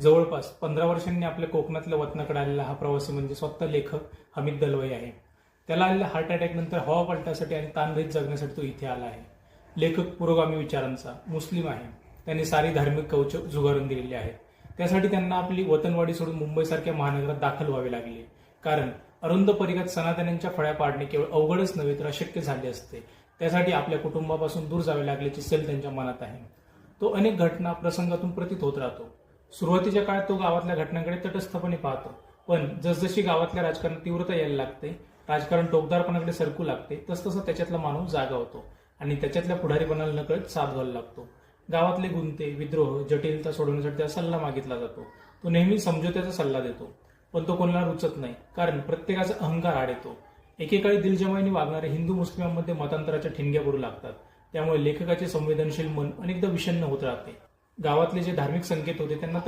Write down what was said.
जवळपास पंधरा वर्षांनी आपल्या कोकणातल्या वतनाकडे आलेला हा प्रवासी म्हणजे स्वतः लेखक हमीद दलवाई आहे. त्याला आलेल्या हार्ट अटॅक नंतर हवा पलटासाठी आणि ताणरहित जगण्यासाठी तो इथे आला आहे. लेखक पुरोगामी विचारांचा मुस्लिम आहे. त्यांनी सारी धार्मिक कवच झुगारून दिलेली आहे त्यासाठी त्यांना आपली वतनवाडी सोडून मुंबईसारख्या महानगरात दाखल व्हावे लागले. कारण अरुंद परिघात सनातन्यांच्या फळ्या पाडणे केवळ अवघडच नव्हे तर अशक्य झाले असते. त्यासाठी आपल्या कुटुंबापासून दूर जावे लागल्याची सेल त्यांच्या मनात आहे. तो अनेक घटना प्रसंगातून प्रतीत होत राहतो. सुरुवातीच्या काळात तो गावातल्या घटनांकडे तटस्थपणे पाहतो. पण जसजशी गावातल्या राजकारणात तीव्रता यायला लागते राजकारण टोकदारपणाकडे सरकू लागते तसतसं त्याच्यातला माणूस जागा होतो आणि त्याच्यातल्या पुढारीपणाला नकळत साथ घालू लागतो. गावातले गुंते विद्रोह जटिलता सोडवण्यासाठी त्याचा सल्ला मागितला जातो. तो नेहमी समझोत्याचा सल्ला देतो पण तो कोणाला रुचत नाही कारण प्रत्येकाचा अहंकार आड येतो. एकेकाळी दिलजमाईने वागणारे हिंदू मुस्लिमांमध्ये मतांतराच्या ठिणग्या पडू लागतात. त्यामुळे लेखकाचे संवेदनशील मन अनेकदा विषण्ण होत राहते. गावातले जे धार्मिक संकेत होते त्यांना तडे